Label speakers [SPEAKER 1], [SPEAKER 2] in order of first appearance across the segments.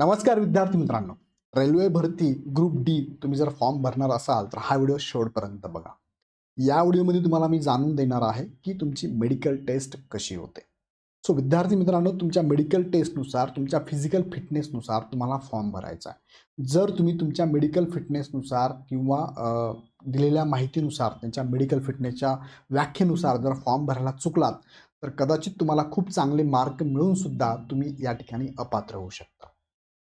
[SPEAKER 1] नमस्कार विद्यार्थी मित्रांनो. रेल्वे भरती ग्रुप डी तुम्ही जर फॉर्म भरणार असाल तर हा व्हिडिओ शेवटपर्यंत बघा. या व्हिडिओमध्ये तुम्हाला मी जाणून देणार आहे की तुमची मेडिकल टेस्ट कशी होते. सो विद्यार्थी मित्रांनो तुमच्या मेडिकल टेस्टनुसार तुमच्या फिजिकल फिटनेसनुसार तुम्हाला फॉर्म भरायचा आहे. जर तुम्ही तुमच्या मेडिकल फिटनेसनुसार किंवा दिलेल्या माहितीनुसार त्यांच्या मेडिकल फिटनेसच्या व्याख्येनुसार जर फॉर्म भरायला चुकलात तर कदाचित तुम्हाला खूप चांगले मार्क मिळून सुद्धा तुम्ही या ठिकाणी अपात्र होऊ शकता.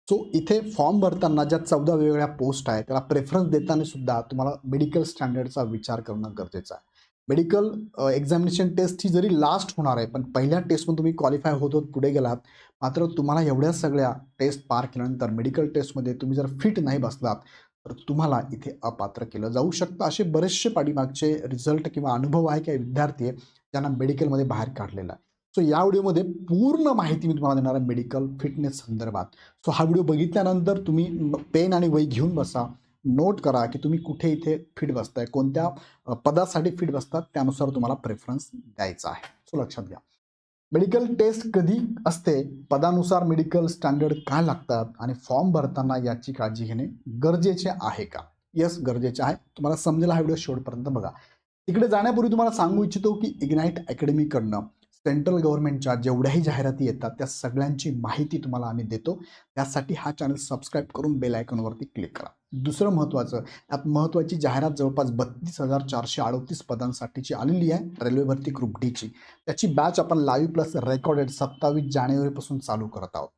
[SPEAKER 1] सो इथे फॉर्म भरताना ज्या चौदा वेगवेगळ्या पोस्ट आहेत त्याला प्रेफरन्स देताना सुद्धा तुम्हाला मेडिकल स्टँडर्डचा विचार करणं गरजेचं आहे. मेडिकल एक्झामिनेशन टेस्ट ही जरी लास्ट होणार आहे पण पहिल्या टेस्टमधून तुम्ही क्वालिफाय होत होत पुढे गेलात मात्र तुम्हाला एवढ्या सगळ्या टेस्ट पार केल्यानंतर मेडिकल टेस्टमध्ये तुम्ही जर फिट नाही बसलात तर तुम्हाला इथे अपात्र केलं जाऊ शकतं. असे बरेचसे पाठीमागचे रिझल्ट किंवा अनुभव आहे काही विद्यार्थी आहे ज्यांना मेडिकलमध्ये बाहेर काढलेला आहे. सो या व्हिडिओमध्ये पूर्ण माहिती मी तुम्हाला देणार आहे मेडिकल फिटनेस संदर्भात. सो हा व्हिडिओ बघितल्यानंतर तुम्ही पेन आणि वही घेऊन बसा. नोट करा की तुम्ही कुठे इथे फिट बसताय कोणत्या पदासाठी फिट बसतात त्यानुसार तुम्हाला प्रेफरन्स द्यायचा आहे. सो लक्षात घ्या. मेडिकल टेस्ट कधी असते पदानुसार मेडिकल स्टँडर्ड काय लागतात आणि फॉर्म भरताना याची काळजी घेणे गरजेचे आहे का? येस गरजेचे आहे. तुम्हाला समजेल हा व्हिडिओ शेवटपर्यंत बघा. तिकडे जाण्यापूर्वी तुम्हाला सांगू इच्छितो की इग्नाईट अकॅडमीकडनं सेंट्रल गव्हर्नमेंटच्या जेवढ्याही जाहिराती येतात त्या सगळ्यांची माहिती तुम्हाला आम्ही देतो. त्यासाठी हा चॅनल सबस्क्राईब करून बेल आयकॉनवरती क्लिक करा. दुसरं महत्त्वाचं यात महत्त्वाची जाहिरात जवळपास बत्तीस हजार चारशे अडतीस पदांसाठीची आलेली आहे रेल्वे भरती ग्रुप डीची त्याची बॅच आपण लाईव्ह प्लस रेकॉर्डेड सत्तावीस जानेवारीपासून चालू करत आहोत.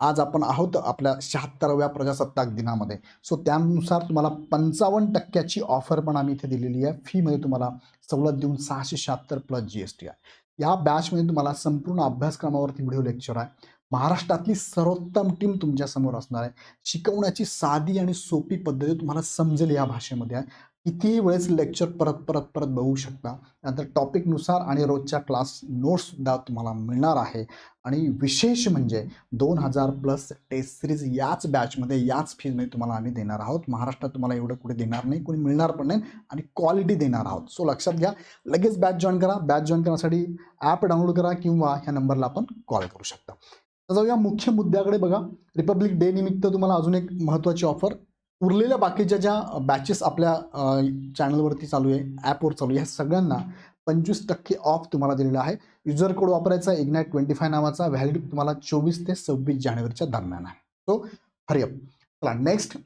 [SPEAKER 1] आज आपण आहोत आपल्या शहात्तराव्या प्रजासत्ताक दिनामध्ये. सो त्यानुसार तुम्हाला पंचावन्न टक्क्याची ऑफर पण आम्ही इथे दिलेली आहे. फीमध्ये तुम्हाला सवलत देऊन सहाशे शहात्तर प्लस जी एस टी आहे. या बॅचमध्ये तुम्हाला संपूर्ण अभ्यासक्रमावरती व्हिडिओ लेक्चर आहे. महाराष्ट्रातली सर्वोत्तम टीम तुमच्यासमोर असणार आहे. शिकवण्याची साधी आणि सोपी पद्धती तुम्हाला समजेल या भाषेमध्ये आहे. कितीही वेळेस लेक्चर परत परत परत बघू शकता. नंतर टॉपिकनुसार आणि रोजच्या क्लास नोट्ससुद्धा तुम्हाला मिळणार आहे. आणि विशेष म्हणजे दोन हजार प्लस टेस्ट सिरीज याच बॅचमध्ये याच फीजमध्ये तुम्हाला आम्ही देणार आहोत. महाराष्ट्रात तुम्हाला एवढं कुठे देणार नाही कोणी मिळणार पण नाही आणि क्वालिटी देणार आहोत. सो लक्षात घ्या. लगेच बॅच जॉईन करा. बॅच जॉईन करण्यासाठी ॲप डाउनलोड करा किंवा ह्या नंबरला आपण कॉल करू शकता. तर जाऊया मुख्य मुद्द्याकडे बघा. रिपब्लिक डे निमित्त तुम्हाला अजून एक महत्त्वाची ऑफर उरलेल्या बाकीच्या ज्या बॅचेस आपल्या चॅनलवरती चालू आहे ॲपवर चालू आहे ह्या सगळ्यांना पंचवीस टक्के ऑफ तुम्हाला दिलेला आहे. युजर कोड वापरायचा इग्नाईट ट्वेंटी फाय नावाचा. व्हॅलिडिटी तुम्हाला चोवीस ते सव्वीस जानेवारीच्या दरम्यान आहे. सो हरिअप चला नेक्स्ट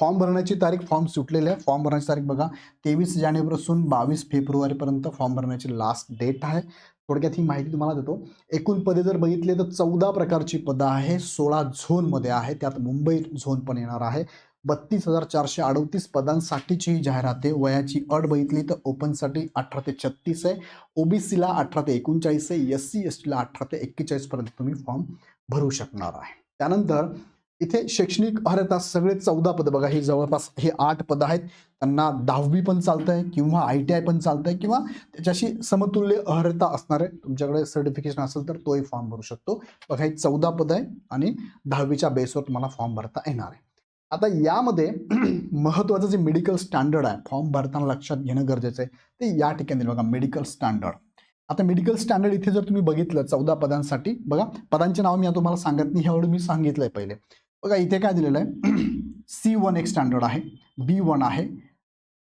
[SPEAKER 1] फॉर्म भरण्याची तारीख फॉर्म सुटलेली आहे. फॉर्म भरण्याची तारीख बघा. तेवीस जानेवारीपासून बावीस फेब्रुवारीपर्यंत फॉर्म भरण्याची लास्ट डेट आहे. थोडक्यात ही माहिती तुम्हाला देतो. एकूण पदे जर बघितले तर चौदा प्रकारची पदं आहे. सोळा झोनमध्ये आहे. त्यात मुंबई झोन पण येणार आहे. बत्तीस हजार चारशे अडतीस पदांसाठीची ही जाहिरात. आहे वयाची अट बघितली तर ओपनसाठी अठरा ते छत्तीस आहे. ओबीसीला अठरा ते एकोणचाळीस आहे. एस सी एस टीला अठरा ते एक्केचाळीसपर्यंत तुम्ही फॉर्म भरू शकणार आहे. त्यानंतर इथे शैक्षणिक अर्हता सगळे चौदा पदं बघा. हे जवळपास हे आठ पदं आहेत. त्यांना दहावी पण चालतं आहे किंवा आय टी आय पण चालतं आहे किंवा त्याच्याशी समतुल्य अर्हता असणार आहे तुमच्याकडे सर्टिफिकेशन असेल तर तोही फॉर्म भरू शकतो. बघा हे चौदा पदं आहे आणि दहावीच्या बेसवर तुम्हाला फॉर्म भरता येणार आहे. आता यामध्ये महत्त्वाचं जे मेडिकल स्टँडर्ड आहे फॉर्म भरताना लक्षात घेणं गरजेचं आहे ते या ठिकाणी बघा मेडिकल स्टँडर्ड आता मेडिकल स्टँडर्ड इथे जर तुम्ही बघितलं चौदा पदांसाठी बघा पदांचे नाव मी तुम्हाला सांगत नाही ह्यावेळी मी सांगितलं आहे पहिले. बघा इथे काय दिलेलं आहे? सी वन एक स्टँडर्ड आहे बी वन आहे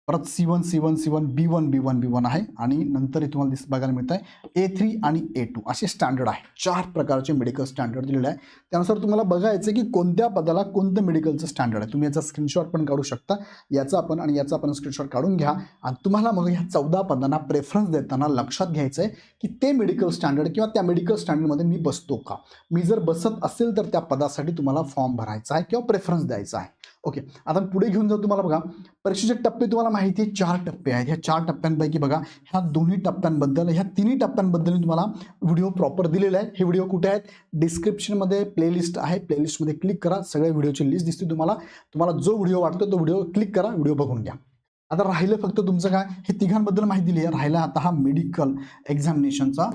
[SPEAKER 1] परत C one C one C one B one B one B one आहे. आणि नंतर हे तुम्हाला दिस बघायला मिळतं आहे ए थ्री आणि ए टू असे स्टँडर्ड आहे. चार प्रकारचे मेडिकल स्टँडर्ड दिलेले आहे. त्यानुसार तुम्हाला बघायचं की कोणत्या पदाला कोणतं मेडिकलचं स्टँडर्ड आहे. तुम्ही याचा स्क्रीनशॉट पण काढू शकता. याचा आपण आणि याचा आपण स्क्रीनशॉट काढून घ्या. आणि तुम्हाला मग ह्या चौदा पदांना प्रेफरन्स देताना लक्षात घ्यायचं आहे की ते मेडिकल स्टँडर्ड किंवा त्या मेडिकल स्टँडर्डमध्ये मी बसतो का? मी जर बसत असेल तर त्या पदासाठी तुम्हाला फॉर्म भरायचा आहे किंवा प्रेफरन्स द्यायचा आहे. ओके आता पुढे घेऊन जाऊ तुम्हाला बघा. परीक्षेचे टप्पे तुम्हाला माहिती आहे चार टप्पे आहेत. ह्या चार टप्प्यांपैकी बघा ह्या दोन्ही टप्प्यांबद्दल ह्या तिन्ही टप्प्यांबद्दल मी तुम्हाला व्हिडिओ प्रॉपर दिलेला आहे. हे व्हिडिओ कुठे आहेत? डिस्क्रिप्शनमध्ये प्लेलिस्ट आहे. प्लेलिस्टमध्ये क्लिक करा. सगळ्या व्हिडिओची लिस्ट दिसते तुम्हाला. तुम्हाला जो व्हिडिओ वाटतो तो व्हिडिओ क्लिक करा. व्हिडिओ बघून घ्या. आता राहिलं फक्त तुमचं काय? हे तिघांबद्दल माहिती दिली आहे. राहिला आता हा मेडिकल एक्झामिनेशनचा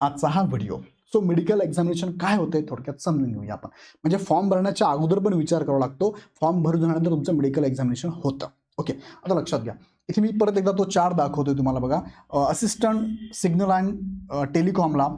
[SPEAKER 1] आजचा हा व्हिडिओ. सो मेडिकल एक्झामिनेशन काय होतंय थोडक्यात समजून घेऊया आपण. म्हणजे फॉर्म भरण्याच्या अगोदर पण विचार करावा लागतो. फॉर्म भरून झाल्यानंतर तुमचं मेडिकल एक्झामिनेशन होतं. ओके आता लक्षात घ्या. इथे मी परत एकदा तो चार दाखवतोय तुम्हाला बघा. असिस्टंट सिग्नल अँड टेलिकॉमला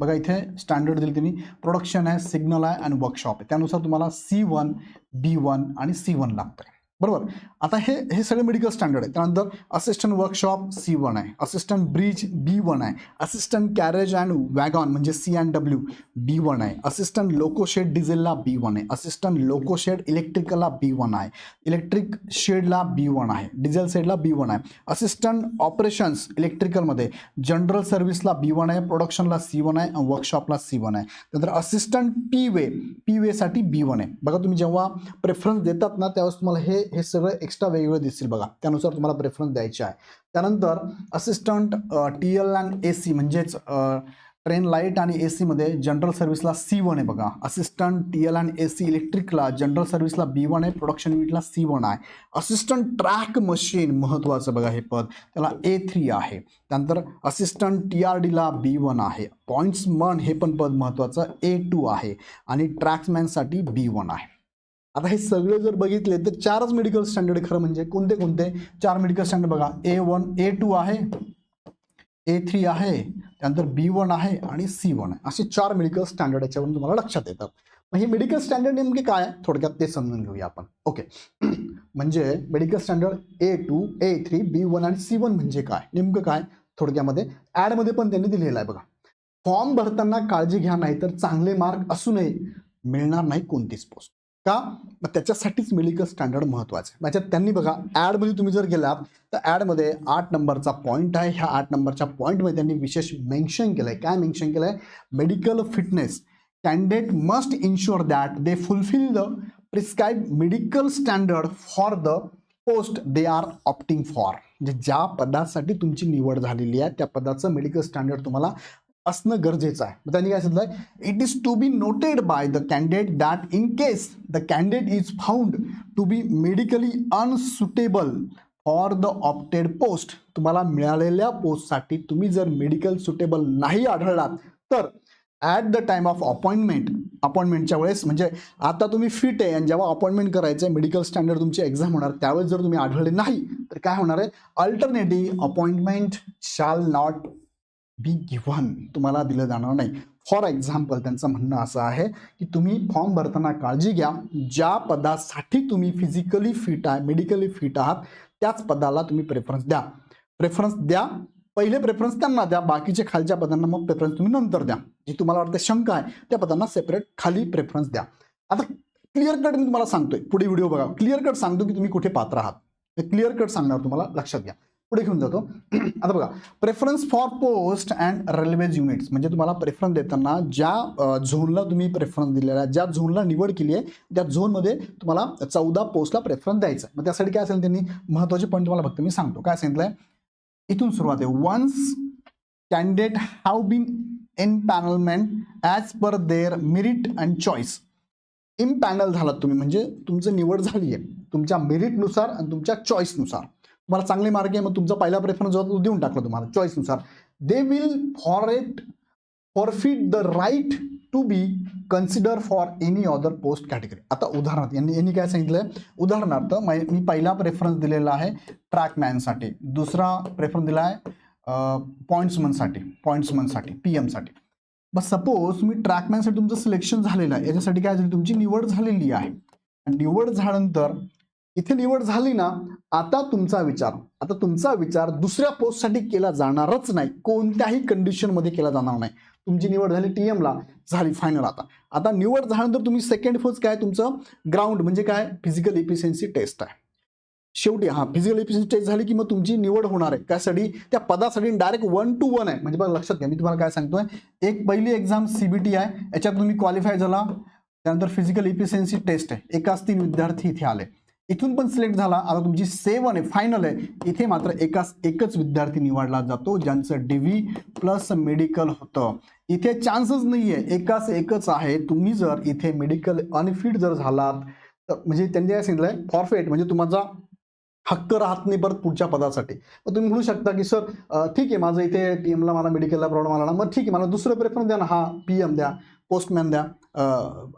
[SPEAKER 1] बघा इथे स्टँडर्ड दिली त्यांनी. प्रोडक्शन आहे सिग्नल आहे आणि वर्कशॉप आहे. त्यानुसार तुम्हाला सी वन बी वन आणि सी वन लागतं बरोबर आता हे हे सगळे मेडिकल स्टँडर्ड आहे त्यानंतर असिस्टंट वर्कशॉप सी वन आहे असिस्टंट ब्रिज बी वन आहे असिस्टंट कॅरेज अँड वॅगॉन म्हणजे C and W B one आहे असिस्टंट लोकोशेड डिझेलला बी वन आहे असिस्टंट लोकोशेड इलेक्ट्रिकलला बी वन आहे इलेक्ट्रिक शेडला बी वन आहे डिझेल शेडला बी वन आहे असिस्टंट ऑपरेशन्स इलेक्ट्रिकलमध्ये जनरल सर्व्हिसला बी वन आहे प्रोडक्शनला सी वन आहे वर्कशॉपला सी वन आहे त्यानंतर असिस्टंट पी वे पी वेसाठी बी वन आहे बघा तुम्ही जेव्हा प्रेफरन्स देतात ना त्यावेळेस तुम्हाला हे हे सगळं एक्स्ट्रा वेगवेगळे दिसतील बघा. त्यानुसार तुम्हाला प्रेफरन्स द्यायचे आहे. त्यानंतर assistant T L and A C म्हणजेच ट्रेन लाइट आणि ए सीमध्ये जनरल सर्व्हिसला सी वन आहे बघा. Assistant T L and A C इलेक्ट्रिकला general सर्व्हिसला बी वन आहे. प्रोडक्शन युनिटला सी वन आहे. असिस्टंट ट्रॅक मशीन महत्त्वाचं बघा हे पद. त्याला ए थ्री आहे. त्यानंतर असिस्टंट टी आर डीला बी वन आहे. पॉईंट्समन हे पण पद महत्त्वाचं ए टू आहे. आणि ट्रॅक्समॅनसाठी बी वन आहे. आता हे सगळे जर बघितले तर चारच मेडिकल स्टँडर्ड खरं म्हणजे कोणते कोणते? चार मेडिकल स्टँडर्ड बघा. ए वन ए टू आहे. ए थ्री आहे. त्यानंतर बी वन आहे आणि सी वन आहे. असे चार मेडिकल स्टँडर्ड याच्यावरून तुम्हाला लक्षात येतात. मग हे मेडिकल स्टँडर्ड नेमके काय आहे थोडक्यात ते समजून घेऊया आपण. ओके म्हणजे medical standard A two A three B one आणि सी वन म्हणजे काय? नेमकं काय? थोडक्यामध्ये ॲडमध्ये पण त्यांनी दिलेलं आहे बघा. फॉर्म भरताना काळजी घ्या नाही तर चांगले मार्क असूनही मिळणार नाही कोणतीच पोस्ट का? मग त्याच्यासाठीच मेडिकल स्टँडर्ड महत्त्वाचं आहे. त्याच्यात त्यांनी बघा ॲडमध्ये तुम्ही जर गेलात तर ॲडमध्ये आठ नंबरचा पॉईंट आहे. ह्या आठ नंबरच्या पॉईंटमध्ये त्यांनी विशेष मेन्शन केलं आहे काय मेन्शन केलं आहे medical fitness candidate must ensure that they fulfil the prescribe medical standard for the post they are opting for म्हणजे ज्या पदासाठी तुमची निवड झालेली आहे त्या पदाचं मेडिकल स्टँडर्ड तुम्हाला असणं गरजेचं आहे. मग त्यांनी काय सांगितलं it is to be noted by the candidate that in case the candidate is found to be medically unsuitable for the opted post तुम्हाला मिळालेल्या पोस्टसाठी तुम्ही जर मेडिकल सुटेबल नाही आढळलात तर at the time of appointment अपॉइंटमेंटच्या वेळेस म्हणजे आता तुम्ही फिट आहे आणि जेव्हा अपॉइंटमेंट करायचं आहे मेडिकल स्टँडर्ड तुमची एक्झाम होणार त्यावेळेस जर तुम्ही आढळले नाही तर काय होणार आहे? Alternative appointment shall not be given तुम्हाला दिलं जाणार नाही. फॉर एक्झाम्पल त्यांचं म्हणणं असं आहे की तुम्ही फॉर्म भरताना काळजी घ्या. ज्या पदासाठी तुम्ही फिजिकली फिट आहे मेडिकली फिट आहात त्याच पदाला तुम्ही प्रेफरन्स द्या. प्रेफरन्स द्या. पहिले प्रेफरन्स त्यांना द्या. बाकीच्या खालच्या पदांना मग प्रेफरन्स तुम्ही नंतर द्या. जी तुम्हाला वाटते शंका आहे त्या पदांना सेपरेट खाली प्रेफरन्स द्या. आता क्लिअर कट मी तुम्हाला सांगतोय. पुढे व्हिडिओ बघा. क्लिअर कट सांगतो की तुम्ही कुठे पात्र आहात. क्लिअर कट सांगणार तुम्हाला लक्षात घ्या. पुढे घेऊन जातो. आता बघा preference for post and railways units म्हणजे तुम्हाला प्रेफरन्स देताना ज्या झोनला तुम्ही प्रेफरन्स दिलेला आहे ज्या झोनला निवड केली आहे त्या झोनमध्ये तुम्हाला चौदा पोस्टला प्रेफरन्स द्यायचा आहे. मग त्यासाठी काय असेल त्यांनी? महत्त्वाचे पॉईंट तुम्हाला फक्त मी सांगतो. काय सांगितलं आहे इथून सुरुवात आहे. Once candidate have been empanelment as per their merit and choice empanel panel झालात तुम्ही. म्हणजे तुमचं निवड झाली आहे. तुमच्या मेरिटनुसार आणि तुमच्या चॉईसनुसार तुम्हाला चांगले मार्ग आहे मग तुमचा पहिला प्रेफरन्स जो तो देऊन टाकला तुम्हाला चॉईसनुसार they will forfeit forfeit the right to be consider for any other post category आता उदाहरणार्थ यांनी यांनी काय सांगितलं आहे उदाहरणार्थ मै- मी पहिला प्रेफरन्स दिलेला आहे ट्रॅकमॅनसाठी. दुसरा प्रेफरन्स दिला आहे पॉईंट्समनसाठी पॉईंट्समनसाठी पी एमसाठी बस सपोज मी ट्रॅकमॅनसाठी तुमचं सिलेक्शन झालेलं आहे याच्यासाठी काय झाली तुमची निवड झालेली आहे. आणि निवड झाल्यानंतर इथे निवड झाली ना आता तुमचा विचार आता तुमचा विचार दुसऱ्या पोस्टसाठी केला जाणारच नाही. कोणत्याही कंडिशनमध्ये केला जाणार नाही. तुमची निवड झाली टी एमला झाली फायनल आता. आता निवड झाल्यानंतर तुम्ही सेकंड फोज काय तुमचं? ग्राउंड म्हणजे काय? फिजिकल इफिशियन्सी टेस्ट आहे. शेवटी हा फिजिकल इफिशियन्सी टेस्ट झाली की मग तुमची निवड होणार आहे. त्यासाठी त्या पदासाठी डायरेक्ट वन टू वन आहे. म्हणजे बघा लक्षात घ्या मी तुम्हाला काय सांगतोय. एक पहिली एक्झाम सीबीटी आहे. याच्यात तुम्ही क्वालिफाय झाला. त्यानंतर फिजिकल इफिशियन्सी टेस्ट आहे. एकाच तीन विद्यार्थी इथे आले. इथून पण सिलेक्ट झाला. आता तुमची सेवन आहे फायनल आहे. इथे मात्र एकाच एकच विद्यार्थी निवडला जातो ज्यांचं डिव्ही प्लस मेडिकल होतं. इथे चान्सच नाही आहे एकाच एकच आहे. तुम्ही जर इथे मेडिकल अनफिट जर झालात तर म्हणजे त्यांनी काय सांगितलं आहे फॉरफेट म्हणजे तुमचा हक्क राहत नाही परत पुढच्या पदासाठी. मग तुम्ही म्हणू शकता की सर ठीक आहे माझं इथे टी एमला मला मेडिकलला प्रॉब्लेम आला ना मग ठीक आहे मला दुसरं प्रेफरन्स द्या ना. हा पी एम द्या. पोस्टमॅन द्या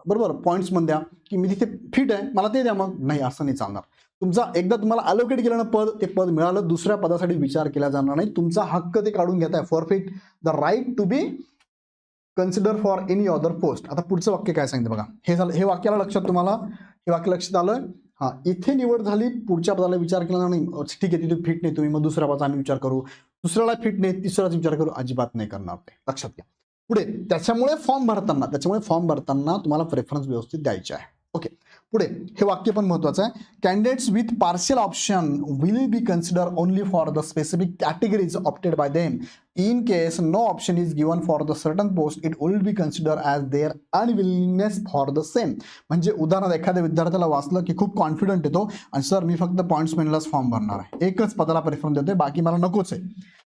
[SPEAKER 1] बरोबर पॉईंट्समन द्या की मी तिथे फिट आहे मला ते द्या मग. नाही असं नाही चालणार. तुमचा एकदा तुम्हाला अलोकेट केलं पद ते पद मिळालं दुसऱ्या पदासाठी विचार केला जाणार नाही. तुमचा हक्क ते काढून घेत आहे forfeit the right to be consider for any other post आता पुढचं वाक्य काय सांगितलं बघा. हे झालं हे वाक्याला लक्षात तुम्हाला? हे वाक्य लक्षात आलं? हां इथे निवड झाली पुढच्या पदाला विचार केला नाही. ठीक आहे तिथे फिट नाही तुम्ही मग दुसऱ्या पदाचा आम्ही विचार करू. दुसऱ्याला फिट नाही तिसऱ्याचा विचार करू. अजिबात नाही करणार ते. लक्षात घ्या. पुढे त्याच्यामुळे फॉर्म भरताना त्याच्यामुळे फॉर्म भरताना तुम्हाला प्रेफरन्स व्यवस्थित द्यायचे आहे. ओके पुढे हे वाक्य पण महत्वाचं आहे. Candidates with partial option will be consider only for the specific categories opted by them in case no option is given for the certain post it will be consider as their unwillingness for the same म्हणजे उदाहरणार्थ एखाद्या विद्यार्थ्याला वाचलं की खूप confident येतो आणि sir मी फक्त पॉईंट्स मेनलाच फॉर्म भरणार आहे. एकच पदाला प्रेफरन्स देतोय बाकी मला नकोच आहे.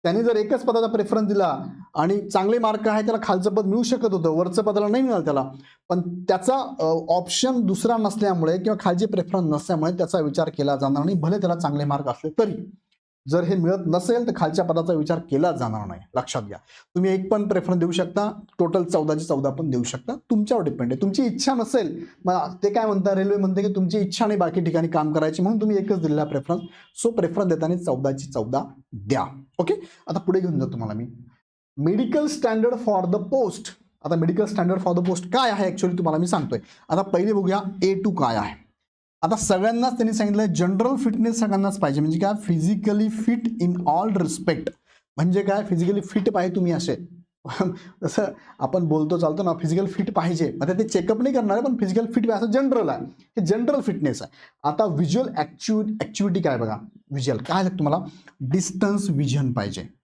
[SPEAKER 1] त्याने जर एकच पदाचा प्रेफरन्स दिला आणि चांगले मार्क आहे त्याला खालचं पद मिळू शकत होतं वरचं पदाला नाही मिळालं त्याला. पण त्याचा ऑप्शन दुसरा नसल्यामुळे किंवा खालचे प्रेफरन्स नसल्यामुळे त्याचा विचार केला जाणार नाही भले त्याला चांगले मार्क असले तरी. जर हे मिळत नसेल तर खालच्या पदाचा विचार केला जाणार नाही. लक्षात घ्या. तुम्ही एक पण प्रेफरन्स देऊ शकता टोटल चौदाची चौदा पण देऊ शकता. तुमच्यावर डिपेंड आहे. तुमची इच्छा नसेल मग ते काय म्हणतात रेल्वे म्हणते की तुमची इच्छा नाही बाकी ठिकाणी काम करायची म्हणून तुम्ही एकच दिलेला प्रेफरन्स सो प्रेफरन्स देताना चौदाची चौदा द्या. ओके आता पुढे घेऊन जातो तुम्हाला मी. Medical standard for the post आता medical standard for the post काय आहे ॲक्च्युली तुम्हाला मी सांगतोय. आता पहिले बघूया ए टू काय आहे. आता सगळ्यांनाच त्यांनी सांगितलं जनरल फिटनेस सगळ्यांनाच पाहिजे. म्हणजे काय? Physically fit in all respect म्हणजे काय? फिजिकली फिट पाहिजे तुम्ही असे. जसं आपण बोलतो चालतो ना फिजिकल फिट पाहिजे. मग ते चेकअप नाही करणार आहे, पण फिजिकल फिट असं जनरल आहे. हे जनरल फिटनेस आहे. आता व्हिज्युअल ॲक्च्यु ॲक्टिव्हिटी काय बघा? व्हिज्युअल काय लागतं तुम्हाला? डिस्टन्स विजन पाहिजे.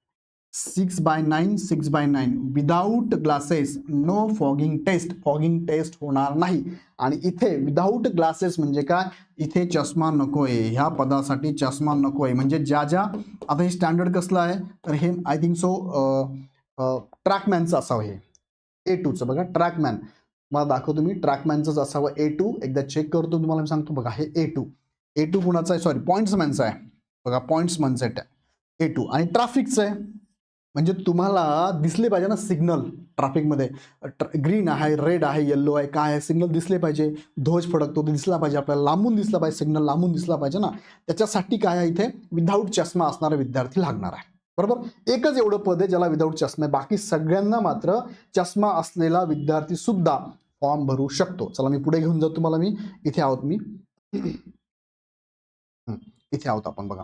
[SPEAKER 1] Six by nine six by nine without glasses no fogging test fogging test होणार नाही. आणि इथे विदाऊट ग्लासेस म्हणजे काय? इथे चष्मा नको आहे ह्या पदासाठी चष्मा नको आहे म्हणजे ज्या ज्या आता हे स्टँडर्ड कसलं आहे? तर हे आय थिंक सो ट्रॅकमॅनचं असावं हे. ए टूचं बघा ट्रॅकमॅन मला दाखवतो मी. ट्रॅकमॅनचंच असावं ए टू एकदा चेक करतो तुम्हाला मी सांगतो. बघा हे ए टू ए टू कुणाचं आहे? सॉरी पॉईंट्समॅनचं आहे. बघा पॉईंट्समॅनचं आहे ए टू आणि ट्रॅफिकचं आहे. म्हणजे तुम्हाला दिसले पाहिजे ना सिग्नल ट्रॅफिकमध्ये. ग्रीन आहे रेड आहे येल्लो आहे काय आहे सिग्नल दिसले पाहिजे. ध्वज फडकतो ते दिसला पाहिजे आपल्याला. लांबून दिसला पाहिजे सिग्नल लांबून दिसला पाहिजे ना. त्याच्यासाठी काय आहे इथे? विदाऊट चष्मा असणारा विद्यार्थी लागणार आहे. बरोबर? एकच एवढं पद आहे ज्याला विदाऊट चष्मा आहे. बाकी सगळ्यांना मात्र चष्मा असलेला विद्यार्थी सुद्धा फॉर्म भरू शकतो. चला मी पुढे घेऊन जातो तुम्हाला मी. इथे आहोत मी. इथे आहोत आपण बघा.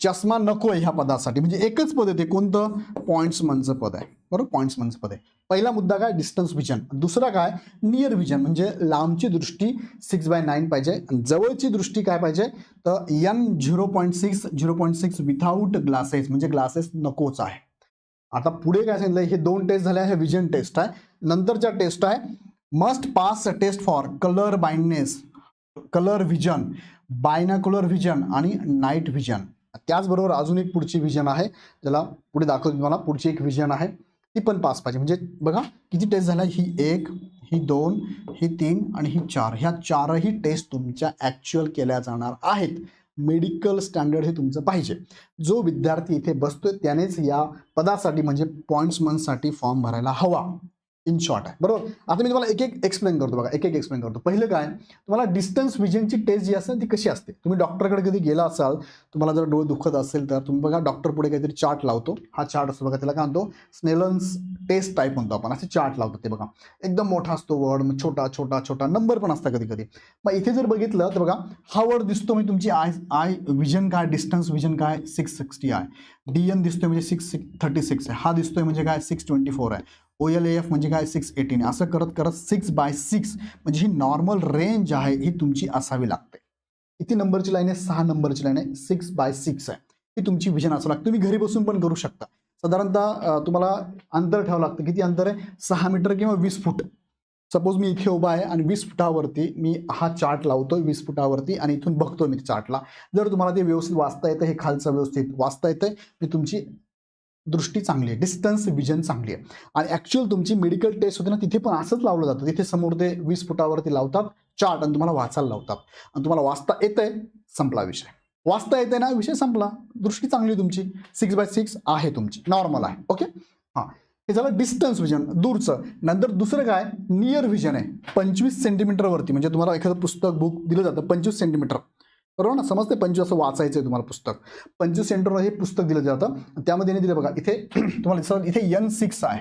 [SPEAKER 1] चष्मा नको आहे ह्या पदासाठी. म्हणजे एकच पद येते कोणतं? पॉईंट्समनचं पद आहे. बरोबर? पॉईंट्समनचं पद आहे. पहिला मुद्दा काय? डिस्टन्स विजन दुसरा काय? नियर विजन म्हणजे लांबची दृष्टी सिक्स बाय नाईन पाहिजे. जवळची दृष्टी काय पाहिजे? तर N zero point six zero point six without glasses म्हणजे ग्लासेस नकोच आहे. आता पुढे काय सांगितलं हे दोन टेस्ट झाल्या. हे विजन टेस्ट आहे. नंतरच्या टेस्ट आहे. Must pass test for colour blindness colour vision binocular vision आणि नाईट व्हिजन त्याचबरोबर अजून एक पुढची व्हिजन आहे ज्याला पुढे दाखवतो तुम्हाला पुढची एक व्हिजन आहे. ती पण पास पाहिजे. म्हणजे बघा किती टेस्ट झाल्या? ही एक ही दोन ही तीन आणि ही चार. ह्या चारही टेस्ट तुमच्या ॲक्च्युअल केल्या जाणार आहेत. मेडिकल स्टँडर्ड हे तुमचं पाहिजे. जो विद्यार्थी इथे बसतोय त्यानेच या पदासाठी म्हणजे पॉईंट्समनसाठी फॉर्म भरायला हवा. इन शॉर्ट आहे. बरोबर? आता मी तुम्हाला एक एक एक्सप्लेन करतो बघा एक एक एक्सप्लेन करतो. पहिलं काय तुम्हाला डिस्टन्स विजनची टेस्ट जी असते ती कशी असते? तुम्ही डॉक्टरकडे कधी गेला असाल तुम्हाला जर डोळे दुखत असेल तर तुम्ही बघा डॉक्टर पुढे काहीतरी चार्ट लावतो. हा चार्ट असतो बघा त्याला काय म्हणतो? स्नेलन्स टेस्ट टाईप म्हणतो आपण. असे चार्ट लावतो ते बघा. एकदम मोठा असतो वर्ड मग छोटा छोटा छोटा नंबर पण असता कधी कधी मग इथे जर बघितलं तर बघा हा वर्ड दिसतो म्हणजे तुमची आय आय विजन काय डिस्टन्स विजन काय? सिक्स सिक्स्टी आहे. डी एन दिसतोय म्हणजे सिक्स सिक्स थर्टी सिक्स आहे. हा दिसतोय म्हणजे काय? सिक्स ट्वेंटी फोर आहे. ओ एल एफ म्हणजे काय? सिक्स एटीन असं करत करत सिक्स बाय सिक्स म्हणजे ही नॉर्मल रेंज आहे ही तुमची असावी लागते. किती नंबरची लाईन आहे? सहा नंबरची लाईन आहे. सिक्स बाय सिक्स आहे. ही तुमची विजन असं लागतं. तुम्ही घरी बसून पण करू शकता. साधारणतः तुम्हाला अंतर ठेवावं लागतं. किती अंतर आहे? सहा मीटर किंवा वीस फूट. सपोज मी इथे उभा आहे आणि वीस फुटावरती मी हा चार्ट लावतो वीस फुटावरती आणि इथून बघतो मी चार्टला. जर तुम्हाला ते व्यवस्थित वाचता येतं हे खालचं व्यवस्थित वाचता येतंय मी तुमची दृष्टी चांगली आहे डिस्टन्स विजन चांगली आहे. आणि ॲक्च्युअल तुमची मेडिकल टेस्ट होते ना तिथे पण असंच लावलं जातं. तिथे समोर ते वीस फुटावरती लावतात चार्ट आणि तुम्हाला वाचायला लावतात. आणि तुम्हाला वाचता येतंय संपला विषय. वाचता येते ना विषय संपला. दृष्टी चांगली आहे तुमची. सिक्स बाय सिक्स आहे तुमची. नॉर्मल आहे. ओके हां. हे झालं डिस्टन्स विजन दूरचं. नंतर दुसरं काय? नियर विजन आहे. पंचवीस सेंटीमीटरवरती म्हणजे तुम्हाला एखादं पुस्तक बुक दिलं जातं पंचवीस सेंटीमीटर बरोबर ना? समजते पंचवीस असं वाचायचं आहे तुम्हाला पुस्तक. पंचवीस सेंटीमीटर हे पुस्तक दिलं जातं. त्यामध्ये दिलं बघा इथे तुम्हाला इथे एन सिक्स आहे.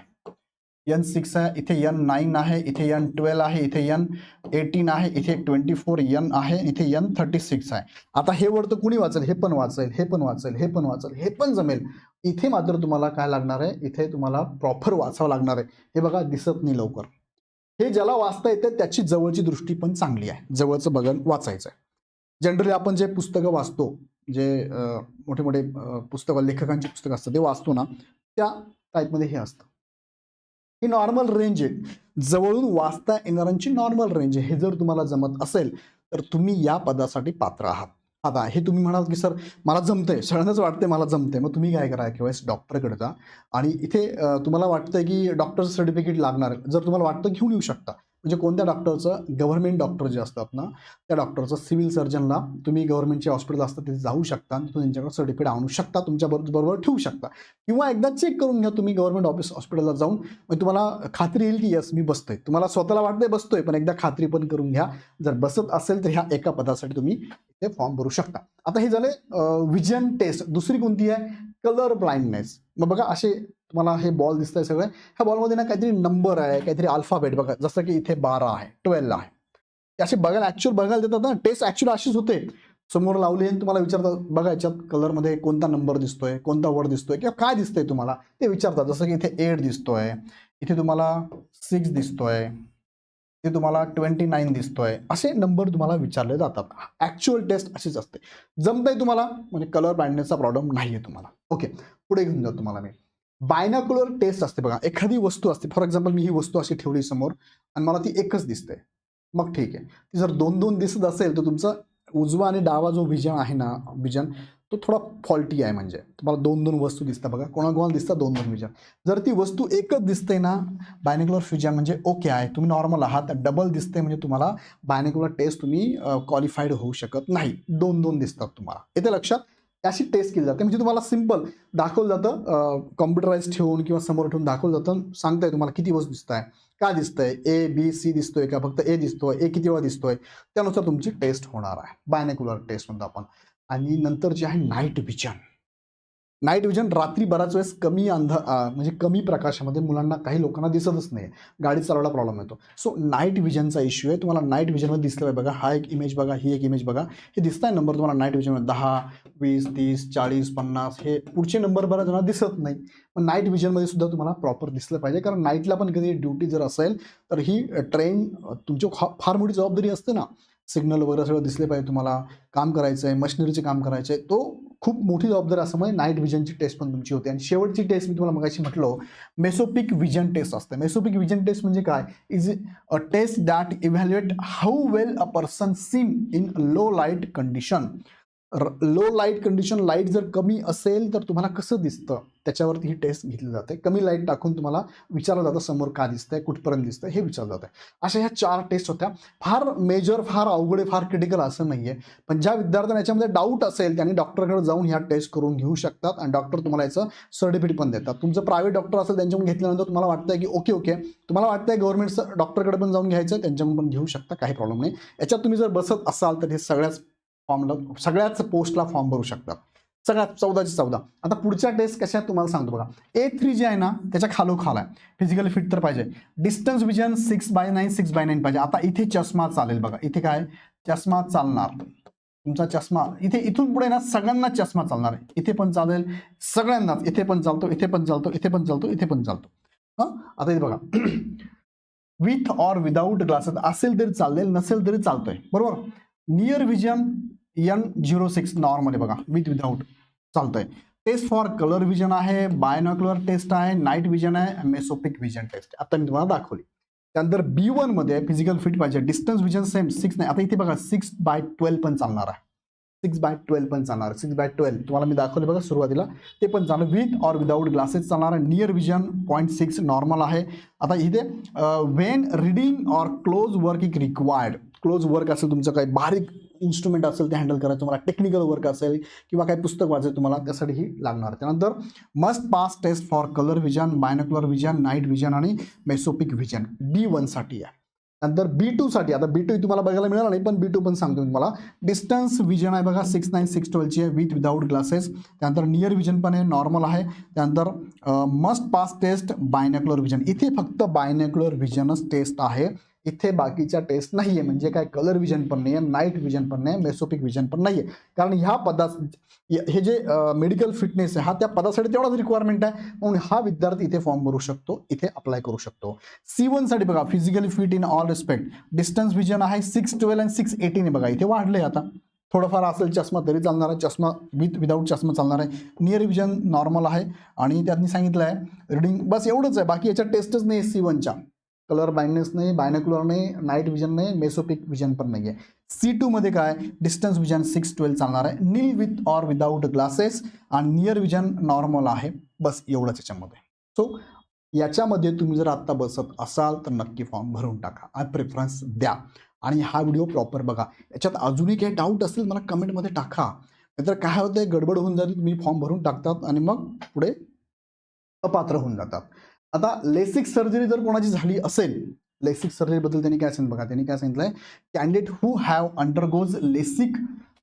[SPEAKER 1] यन सिक्स आहे इथे यन नाईन आहे इथे यन ट्वेल्व आहे इथे यन एटीन आहे इथे ट्वेंटी फोर एन आहे इथे यन थर्टी सिक्स आहे. आता हे वर्ड तर कुणी वाचेल? हे पण वाचेल हे पण वाचेल हे पण वाचेल हे पण जमेल. इथे मात्र तुम्हाला काय लागणार आहे? इथे तुम्हाला प्रॉपर वाचावं लागणार आहे. हे बघा दिसत नाही लवकर. हे ज्याला वाचता येतं त्याची जवळची दृष्टी पण चांगली आहे. जवळचं बघन वाचायचं आहे जनरली आपण जे पुस्तकं वाचतो जे मोठे मोठे पुस्तकं लेखकांची पुस्तकं असतात ते वाचतो ना त्या टाईपमध्ये हे असतं. ही नॉर्मल रेंज आहे. जवळून वाचता येणाऱ्यांची नॉर्मल रेंज आहे. हे जर तुम्हाला जमत असेल तर तुम्ही या पदासाठी पात्र आहात. आता हे तुम्ही म्हणाल की सर मला जमतंय. सगळ्यांनाच वाटते मला जमतंय. मग तुम्ही काय करा किंवा डॉक्टरकडे जा. आणि इथे तुम्हाला वाटतंय की डॉक्टर सर्टिफिकेट लागणार. जर तुम्हाला वाटतं घेऊन येऊ शकता. म्हणजे कोणत्या डॉक्टरचं गव्हर्नमेंट डॉक्टर जे असतात ना त्या डॉक्टरचं सिव्हिल सर्जनला तुम्ही गव्हर्नमेंटचे हॉस्पिटल असतात तिथे जाऊ शकता आणि तुम्ही त्यांच्याकडे सर्टिफिकेट आणू शकता तुमच्या बरोबर बरोबर ठेवू शकता. किंवा एकदा चेक करून घ्या तुम्ही गव्हर्नमेंट ऑफिस हॉस्पिटलला जाऊन. मग तुम्हाला खात्री येईल की यस मी बसतोय. तुम्हाला स्वतःला वाटतंय बसतोय पण एकदा खात्री पण करून घ्या. जर बसत असेल तर ह्या एका पदासाठी तुम्ही ते फॉर्म भरू शकता. आता हे झाले विजन टेस्ट दुसरी कोणती आहे? कलर ब्लाइंडनेस मग बघा असे तुम्हाला हे बॉल दिसत आहे सगळे. ह्या बॉलमध्ये ना काहीतरी नंबर आहे काहीतरी अल्फाबेट बघा. जसं की इथे बारा आहे ट्वेल्व आहे. ते असे बघायला ॲक्च्युअल बघायला देतात ना. टेस्ट ऍक्च्युअल अशीच होते. समोर लावली आणि तुम्हाला विचारतात बघा याच्यात कलरमध्ये कोणता नंबर दिसतोय कोणता वर्ड दिसतोय किंवा काय दिसतंय तुम्हाला? ते विचारतात. जसं की इथे एट दिसतोय इथे तुम्हाला सिक्स दिसतोय इथे तुम्हाला ट्वेंटी नाईन दिसतोय. असे नंबर तुम्हाला विचारले जातात. ऍक्च्युअल टेस्ट अशीच असते. जमतंय तुम्हाला म्हणजे कलर ब्लाइंडनेसचा प्रॉब्लेम नाही आहे तुम्हाला. ओके पुढे घेऊन जातो तुम्हाला मी. बायनाक्युलर टेस्ट असते बघा. एखादी वस्तू असते. फॉर एक्झाम्पल मी ही वस्तू अशी ठेवली समोर आणि मला ती एकच दिसते. मग ठीक आहे. ती जर दोन दोन दिसत असेल तर तुमचा उजवा आणि डावा जो विजन आहे ना विजन तो थोडा फॉल्टी आहे म्हणजे. तुम्हाला दोन दोन वस्तू दिसतात बघा. कोणाकोणाला दिसतात दोन दोन विजन जर ती वस्तू एकच दिसते ना बायनिक्युलर फ्युजन म्हणजे ओके आहे. तुम्ही नॉर्मल आहात. डबल दिसते म्हणजे तुम्हाला बायनिक्युलर टेस्ट तुम्ही क्वालिफाईड होऊ शकत नाही. दोन दोन दिसतात तुम्हाला. येते लक्षात? अशी टेस्ट केली जाते. म्हणजे तुम्हाला सिंपल दाखवलं जातं कॉम्प्युटराईज ठेवून किंवा समोर ठेवून दाखवलं जातं. सांगताय तुम्हाला किती वस्तू दिसत आहे का दिसतंय? ए बी सी दिसतोय का? फक्त ए दिसतोय ए किती वेळा दिसतोय? त्यानुसार तुमची टेस्ट होणार आहे. बायनेक्युलर टेस्ट म्हणतो आपण. आणि नंतर जे आहे नाईट विजन नाईट विजन रात्री बराच वेळेस कमी अंध म्हणजे कमी प्रकाशामध्ये मुलांना काही लोकांना दिसतच नाही गाडी चालवायला प्रॉब्लेम येतो. सो नाईट विजनचा इश्यू आहे. तुम्हाला नाईट विजनमध्ये दिसलं पाहिजे बघा. हा एक इमेज बघा ही एक इमेज बघा. हे दिसत आहे नंबर तुम्हाला नाईट विजनमध्ये दहा वीस तीस चाळीस पन्नास हे पुढचे नंबर बऱ्याच जणांना दिसत नाही. पण नाईट विजनमध्ये सुद्धा तुम्हाला प्रॉपर दिसलं पाहिजे. कारण नाईटला पण कधी ड्युटी जर असेल तर ही ट्रेन तुमची फार मोठी जबाबदारी असते ना. सिग्नल वगैरे सगळं दिसले पाहिजे तुम्हाला. काम करायचं आहे मशिनरीचे काम करायचं आहे तो खूप मोठी जबाबदारी असल्यामुळे नाईट विजनची टेस्ट पण तुमची होते. आणि शेवटची टेस्ट मी तुम्हाला मगाशी म्हटलं मेसोपिक विजन टेस्ट असते. मेसोपिक विजन टेस्ट म्हणजे काय? Is a test that evaluate how well a person seen in low light condition low light condition light जर कमी असेल तर तुम्हाला कसं दिसतं? त्याच्यावरती ही टेस्ट घेतली जाते. कमी लाइट टाकून तुम्हाला विचारलं जातं समोर का दिसतंय कुठपर्यंत दिसतं हे विचारलं जातं. अशा ह्या चार टेस्ट होत्या. फार मेजर फार अवघड आहे, फार क्रिटिकल असं नाही आहे पण ज्या विद्यार्थ्यांना याच्यामध्ये डाऊट असेल त्यांनी डॉक्टरकडे जाऊन ह्या टेस्ट करून घेऊ शकतात आणि डॉक्टर तुम्हाला याचं सर्टिफिकेट पण देतात. तुमचं प्रायव्हेट डॉक्टर असेल त्यांच्याकडून घेतल्यानंतर तुम्हाला वाटतंय की ओके ओके तुम्हाला वाटतंय गव्हर्नमेंटचं डॉक्टरकडे पण जाऊन घ्यायचं त्यांच्याकडून पण घेऊ शकता काही प्रॉब्लेम नाही. याच्यात तुम्ही जर बसत असाल तर हे सगळ्याच फॉर्मला सगळ्याच पोस्टला फॉर्म भरू शकतात. सगळ्यात चौदाची चौदा. आता पुढच्या टेस्ट कशा तुम्हाला सांगतो बघा. ए थ्री जे आहे ना त्याच्या खालोखाल आहे. फिजिकली फिट तर पाहिजे. Distance vision six by nine six by nine पाहिजे. आता इथे चष्मा चालेल बघा. इथे काय चष्मा चालणार. तुमचा चष्मा इथे इथून पुढे ना सगळ्यांना चष्मा चालणार आहे. इथे पण चालेल. सगळ्यांनाच. इथे पण चालतो इथे पण चालतो इथे पण चालतो इथे पण चालतो. हां? आता इथे बघा. विथ ऑर विदाऊट ग्लासेस असेल तरी चालेल नसेल तरी चालतोय. बरोबर? Near vision N zero six normal बघा विथ विदाऊट चालतंय. टेस्ट फॉर कलर विजन आहे बायनॉक्युलर टेस्ट आहे नाईट विजन आहे मेसोपिक विजन टेस्ट आता मी तुम्हाला दाखवली. त्यानंतर बी वनमध्ये फिजिकल फिट पाहिजे. डिस्टन्स विजन सेम सिक्स नाही. आता इथे बघा सिक्स बाय ट्वेल्व पण चालणार आहे. सिक्स बाय ट्वेल्व पण चालणार सिक्स बाय ट्वेल्व तुम्हाला मी दाखवले बघा सुरुवातीला. ते पण चालणार. विथ ऑर विदाऊट ग्लासेस चालणार आहे. Near vision point six normal आहे. आता इथे when reading or close work is required close work असेल तुमचं काही बारीक इन्स्ट्रुमेंट असेल ते हँडल करायचं तुम्हाला टेक्निकल वर्क असेल किंवा काही पुस्तक वाचायचं तुम्हाला त्यासाठी ही लागणार. त्यानंतर must pass test for colour vision binocular vision night vision आणि मेसोपिक विजन डी वनसाठी आहे नंतर बी टूसाठी आता बी टू तुम्हाला बघायला मिळालं नाही पण बी टू पण सांगतो तुम्हाला. डिस्टन्स विजन आहे बघा सिक्स नाईन सिक्स ट्वेल्वची आहे विथ विदाऊट ग्लासेस त्यानंतर नियर विजन पण आहे नॉर्मल आहे. त्यानंतर must pass test binocular vision इथे फक्त बायनॅक्युलर विजनच टेस्ट आहे. इथे बाकीच्या टेस्ट नाही आहे म्हणजे काय कलर विजन पण नाही आहे नाईट विजन पण नाही आहे मेसोपिक विजन पण नाही आहे कारण ह्या पदा हे जे मेडिकल फिटनेस आहे हा त्या पदासाठी तेवढाच रिक्वायरमेंट आहे. म्हणून हा विद्यार्थी इथे फॉर्म भरू शकतो इथे अप्लाय करू शकतो. सी साठी बघा physically fit in all respect distance vision आहे six twelve and six eighteen बघा. इथे वाढले आता. थोडंफार असेल चष्मा तरी चालणार आहे. चष्मा विथ विदाऊट चष्मा चालणार आहे. नियर विजन नॉर्मल आहे. आणि त्यांनी सांगितलं आहे रिडिंग बस एवढंच आहे. बाकी याच्या टेस्टच नाही सी वनच्या कलर बायनेस नाही बायनक्युलर नाही नाईट विजन नाही मेसोपिक विजन पण नाही आहे सी टूमध्ये काय डिस्टन्स विजन सिक्स ट्वेल्व चालणार आहे nil with or without glasses आणि नियर विजन नॉर्मल आहे। बस एवढंच याच्यामध्ये. सो याच्यामध्ये तुम्ही जर आत्ता बसत असाल तर नक्की फॉर्म भरून टाका. हा प्रेफरन्स द्या. आणि हा व्हिडिओ प्रॉपर बघा. याच्यात अजूनही काही डाऊट असेल मला कमेंटमध्ये टाका. नाहीतर काय होतं गडबड होऊन जाते तुम्ही फॉर्म भरून टाकतात आणि मग पुढे अपात्र होऊन जातात. आता लेसिक सर्जरी जर कोणाची झाली असेल लेसिक सर्जरीबद्दल त्यांनी काय सांगितलं? बघा त्यांनी काय सांगितलंय? Candidate who have undergoes LASIK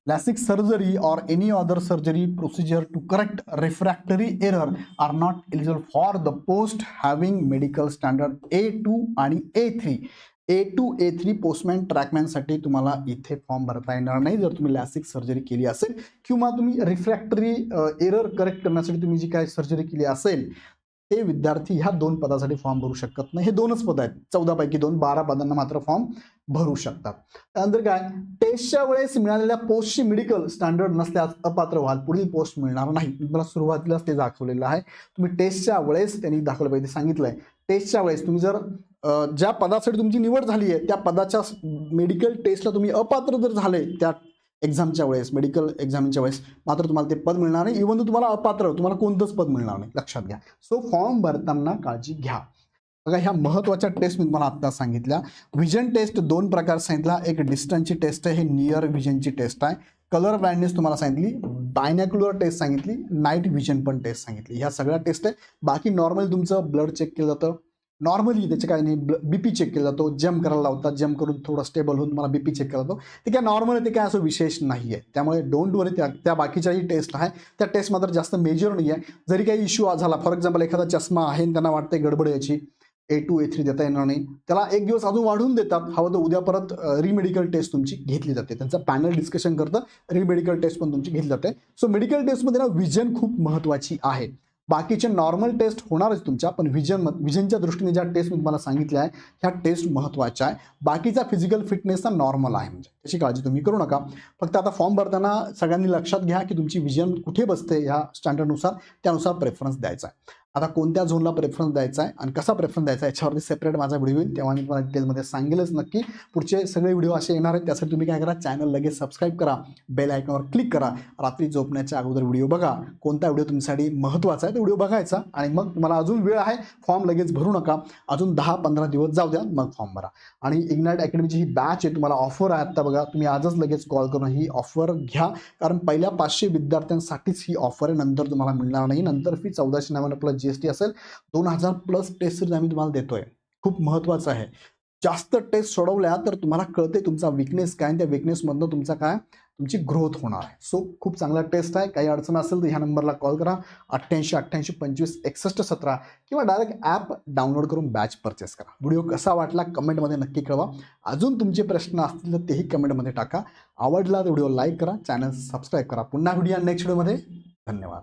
[SPEAKER 1] LASIK surgery or any other surgery procedure to correct refractory error are not eligible for the post having medical standard A two आणि A three A two A three postman ट्रॅकमॅनसाठी तुम्हाला इथे form भरता येणार नाही. जर तुम्ही LASIK surgery केली असेल किंवा तुम्ही रिफ्रॅक्टरी एरर करेक्ट करण्यासाठी तुम्ही जी काय सर्जरी केली असेल ते विद्यार्थी ह्या दोन पदासाठी फॉर्म भरू शकत नाही. हे दोनच पद आहेत. चौदापैकी दोन बारा पदांना मात्र फॉर्म भरू शकतात. त्यानंतर काय? टेस्टच्या वेळेस मिळालेल्या पोस्टची मेडिकल स्टँडर्ड नसल्यास अपात्र व्हाल. पुढील पोस्ट मिळणार नाही. तुम्हाला सुरुवातीलाच ते दाखवलेलं आहे. तुम्ही टेस्टच्या वेळेस त्यांनी दाखवलं पाहिजे सांगितलंय टेस्टच्या वेळेस तुम्ही जर ज्या पदासाठी तुमची निवड झाली आहे त्या पदाच्या मेडिकल टेस्टला तुम्ही अपात्र जर झाले त्या एक्झामच्या वेळेस मेडिकल एक्झामच्या वेळेस मात्र तुम्हाला ते पद मिळणार नाही. इव्हन तुम्हाला अपात्र तुम्हाला कोणतंच पद मिळणार नाही. लक्षात घ्या. सो फॉर्म भरताना काळजी घ्या. बघा ह्या महत्त्वाच्या टेस्ट मी तुम्हाला आत्ता सांगितल्या. व्हिजन टेस्ट दोन प्रकार सांगितला. एक डिस्टन्सची टेस्ट आहे हे नियर व्हिजनची टेस्ट आहे. कलर ब्लाइंडनेस तुम्हाला सांगितली. बायनॅक्युलर टेस्ट सांगितली. नाईट व्हिजन पण टेस्ट सांगितली. ह्या सगळ्या टेस्ट आहे बाकी नॉर्मल तुमचं ब्लड चेक केलं जातं नॉर्मली त्याचे काय नाही बी पी चेक केला जातो जम करायला लावतात जम करून थोडं स्टेबल होऊन मला बी पी चेक केला जातो. ते काय नॉर्मल ते काय असं विशेष नाही आहे त्यामुळे डोंट वरी त्या त्या बाकीच्याही टेस्ट आहे. त्या टेस्ट मात्र जास्त मेजर नाही आहे जरी काही इश्यू झाला फॉर एक्झाम्पल एखादा चष्मा आहे आणि त्यांना वाटते गडबड याची ए टू ए थ्री देता येणार नाही. त्याला एक दिवस अजून वाढवून देतात. हवं तर उद्या परत रिमेडिकल टेस्ट तुमची घेतली जाते. त्यांचं पॅनल डिस्कशन करतं रिमेडिकल टेस्ट पण तुमची घेतली जाते. सो मेडिकल टेस्टमध्ये ना विजन खूप महत्त्वाची आहे. बाकीचे नॉर्मल टेस्ट होणारच तुमच्या पण विजन विजनच्या दृष्टीने ज्या टेस्ट मी तुम्हाला सांगितल्या आहे ह्या टेस्ट महत्त्वाच्या आहे. बाकीचा फिजिकल फिटनेसचा नॉर्मल आहे म्हणजे. त्याची काळजी तुम्ही करू नका. फक्त आता फॉर्म भरताना सगळ्यांनी लक्षात घ्या की तुमची विजन कुठे बसते ह्या स्टँडर्डनुसार त्यानुसार प्रेफरन्स द्यायचा आहे. आता कोणत्या झोनला प्रेफरन्स द्यायचा आहे आणि कसा प्रेफरन्स द्यायचा आहे याच्यावरती सेपरेट माझा व्हिडिओ येईल. तेव्हा मी तुम्हाला डिटेलमध्ये सांगेलच नक्की. पुढचे सगळे व्हिडिओ असे येणार आहेत. त्यासाठी तुम्ही काय करा चॅनल लगेच सबस्क्राईब करा. बेल आयकॉनवर क्लिक करा. रात्री झोपण्याच्या अगोदर व्हिडिओ बघा. कोणता व्हिडिओ तुमच्यासाठी महत्त्वाचा आहे तो व्हिडिओ बघायचा. आणि मग तुम्हाला अजून वेळ आहे फॉर्म लगेच भरू नका. अजून दहा पंधरा दिवस जाऊ द्या मग फॉर्म भरा. आणि इग्नाईट अकॅडमीची ही बॅच आहे तुम्हाला ऑफर आहे आत्ता बघा. तुम्ही आजच लगेच कॉल करून ही ऑफर घ्या. कारण पहिल्या पाचशे विद्यार्थ्यांसाठीच ही ऑफर आहे. नंतर तुम्हाला मिळणार नाही. नंतर फी चौदाशे नव्याण्णव प्लस जी एस टी असेल दोन हजार प्लस टेस्ट सिरीज आम्ही तुम्हाला देतोय. खूप महत्त्वाचं आहे. जास्त टेस्ट सोडवल्या तर तुम्हाला कळते तुमचा विकनेस काय आणि त्या विकनेसमधनं तुमचा काय? तुमची ग्रोथ होणार आहे. सो खूप चांगला टेस्ट आहे. काही अडचण असेल तर ह्या नंबरला कॉल करा. अठ्ठ्याऐंशी अठ्ठ्याऐंशी पंचवीस एकसष्ट सतरा किंवा डायरेक्ट ॲप डाउनलोड करून बॅच परचेस करा. व्हिडिओ कसा वाटला कमेंटमध्ये नक्की कळवा. अजून तुमचे प्रश्न असतील तर तेही कमेंटमध्ये टाका. आवडला तर व्हिडिओ लाईक करा. चॅनल सबस्क्राईब करा. पुन्हा व्हिडिओ नेक्स्ट व्हिडिओमध्ये धन्यवाद.